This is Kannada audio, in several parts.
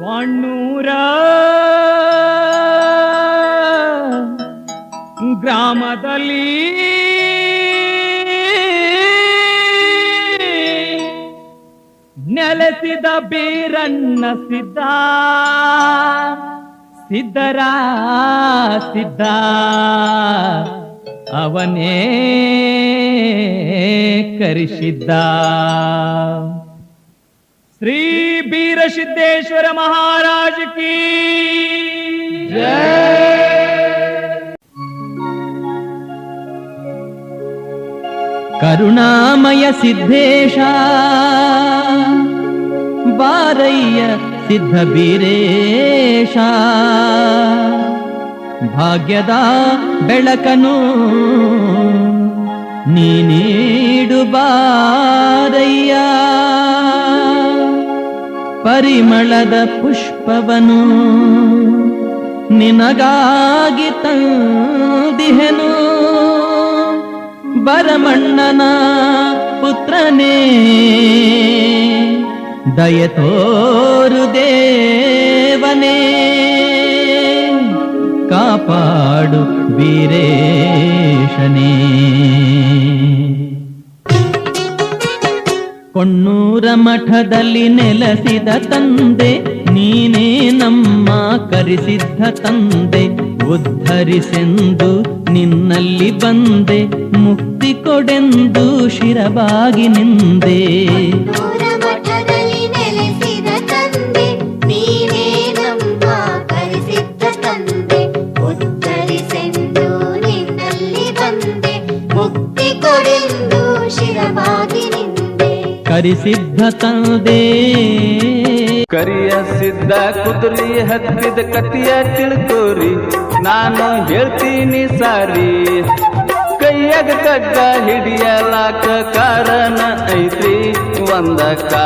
ಕ್ವಾಣ್ಣೂರ ಗ್ರಾಮದಲ್ಲಿ ನೆಲೆಸಿದ ಬೀರನ್ನ ಸಿದ್ಧ ಸಿದ್ಧರ ಸಿದ್ಧ. ಅವನೇ ಕರಿಸಿದ್ದ. ಶ್ರೀ ಬೀರಸಿದ್ದೇಶ್ವರ ಮಹಾರಾಜ ಕೀ. ಕರುಣಾಮಯ ಸಿದ್ದೇಶ ಬಾರಯ್ಯ ಸಿದ್ಧ ಬೀರೇಶ ಭಾಗ್ಯದ ಬೆಳಕನು ನೀ ನೀಡು ಬಾರಯ್ಯ. ಪರಿಮಳದ ಪುಷ್ಪವನು. ನಿನಗಾಗಿ ತಂದಿಹೆನು. ಬರಮಣ್ಣನ ಪುತ್ರನೇ. ದಯತೋರು ದೇವನೇ. ಕಾಪಾಡು ವೀರೇಶನೇ. ಕೊಣ್ಣೂರ ಮಠದಲ್ಲಿ ನೆಲೆಸಿದ ತಂದೆ, ನೀನೇ ನಮ್ಮ ಕರಿಸಿದ್ದ ತಂದೆ, ಉದ್ಧರಿಸೆಂದು ನಿನ್ನಲ್ಲಿ ಬಂದೆ, ಮುಕ್ತಿ ಕೊಡೆಂದು ಶಿರಬಾಗಿ ನಿಂದೆ. ಕರಿಸಿದ್ದ ತಂದೆ ಕರಿಯ ಸಿದ್ಧ ಕುದುರಿ ಹತ್ತಿದ ಕತಿಯ ತಿಳ್ಕೋರಿ ನಾನು ಹೇಳ್ತೀನಿ ಸಾರಿ. ಕೈಯಾಗ ಕಗ್ಗ ಹಿಡಿಯಲಾಕ ಕಾರಣ ಐತ್ರಿ ಒಂದ ಕಾ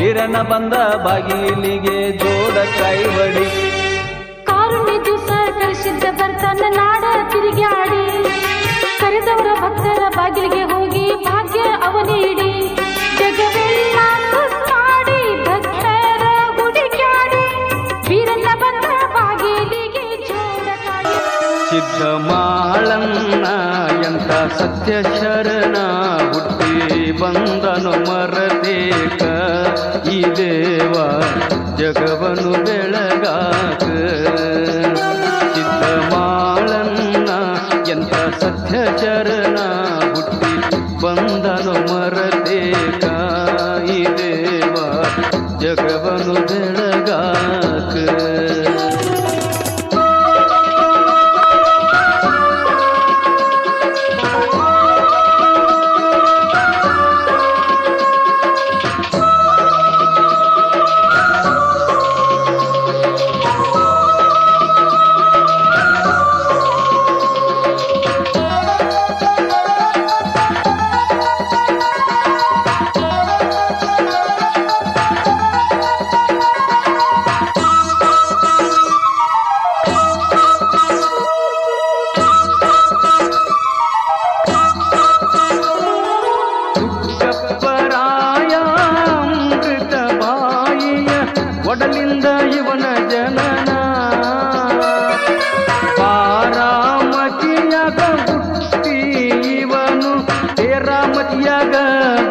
ಕಿರಣ ಬಂದ ಬಾಗಿಲಿಗೆ ಜೋಡ ಕೈವಡಿ. ಕಾರುಣ್ಯ ದಿವಸ ಕಳಿಸಿದ್ದ ಬರ್ತಾನ ನಾಡ ತಿರುಗಾಡಿ ಕರೆದವರ ಭಕ್ತರ ಬಾಗಿಲಿಗೆ ಹೋಗಿ ಭಾಗ್ಯ ಅವನೀಡಿ ಬಾಗಿಲಿಗೆ ಮಾಳನ್ನ ಎಂತ ಸತ್ಯ ಶರಣ ಹುಟ್ಟಿ ಬಂದನು ಮರ ಜಗವನು ಬೆಳಗಾಕ. ಚಿತ್ತಮಾಳನ್ನ ಎಂತ ಸತ್ಯ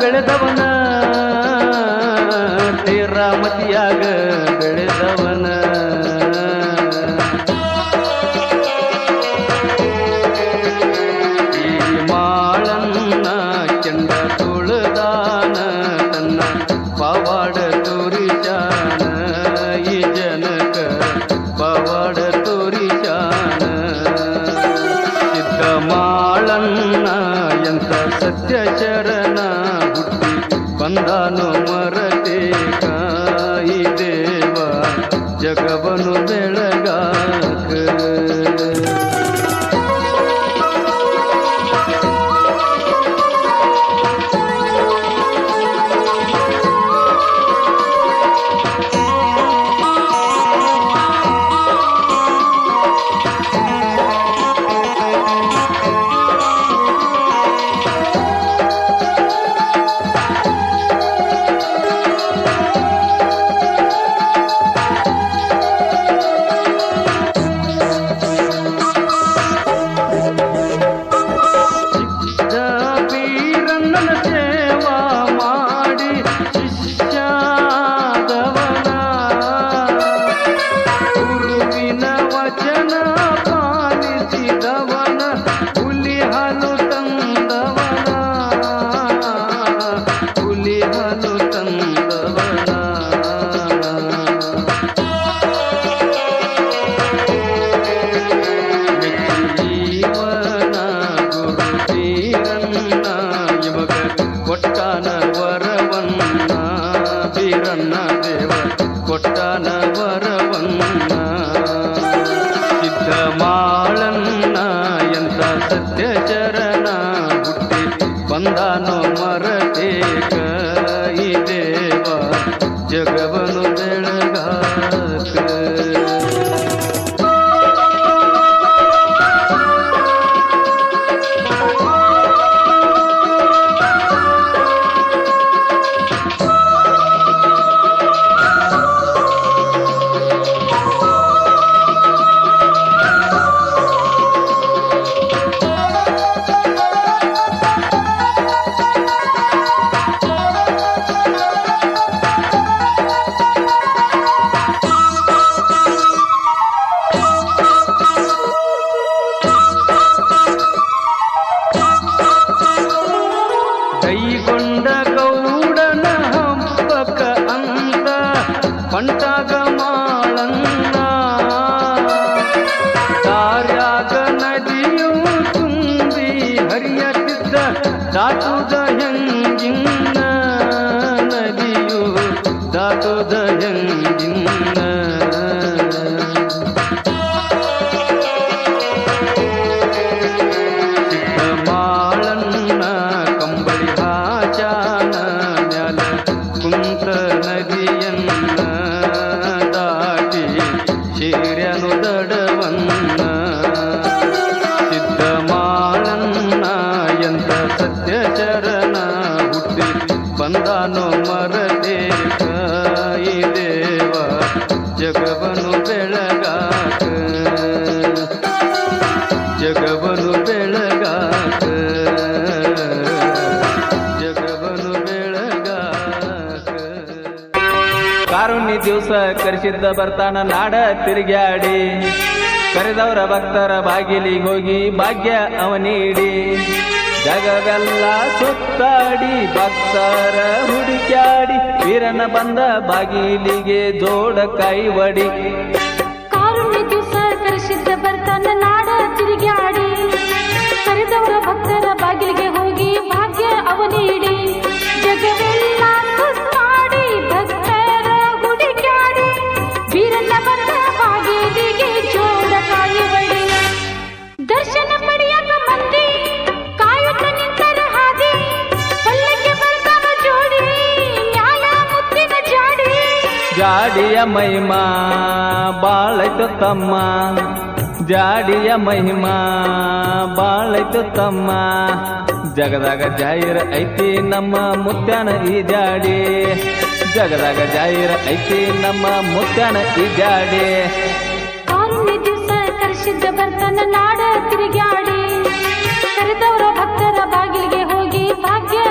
ಬೆಳೆದವನ ಶ್ರೀರಾಮತಿಯ 那那这 ಪ್ರಭನು ತೆಳಲು ದಿವಸ ಕರೆಸಿದ್ದ ಬರ್ತಾನ ನಾಡ ತಿರುಗ್ಯಾಡಿ. ಕರೆದವರ ಭಕ್ತರ ಬಾಗಿಲಿಗೆ ಹೋಗಿ ಭಾಗ್ಯ ಅವನೀಡಿ ಜಗವೆಲ್ಲ ಸುತ್ತಾಡಿ ಭಕ್ತರ ಹುಡುಕ್ಯಾಡಿ. ವೀರನ ಬಂದ ಬಾಗಿಲಿಗೆ ಜೋಡ ಕೈವಡಿ. ಕಾರುಣ್ಯ ಬರ್ತಾನ ನಾಡ ತಿರುಗ್ಯಾಡಿ. ಕರೆದವರ ಭಕ್ತರ ಬಾಗಿಲಿಗೆ ಜಾಡಿಯ ಮಹಿಮಾ, ಬಾಳೈತು ತಮ್ಮ. ಜಾಡಿಯ ಮಹಿಮಾ, ಬಾಳೈತು ತಮ್ಮ. ಜಗದಾಗ ಜಾಹಿರ ಐತಿ ನಮ್ಮ ಮುತ್ಯಾನ ಈ ಜಾಡಿ. ಜಗದಾಗ ಜಾಹಿರ ಐತಿ ನಮ್ಮ ಮುತ್ಯಾನ ಈ ಜಾಡಿ. ದಿವಸ ಬರ್ತಾನ ನಾಡ ತಿರುಗ್ಯಾಡಿ.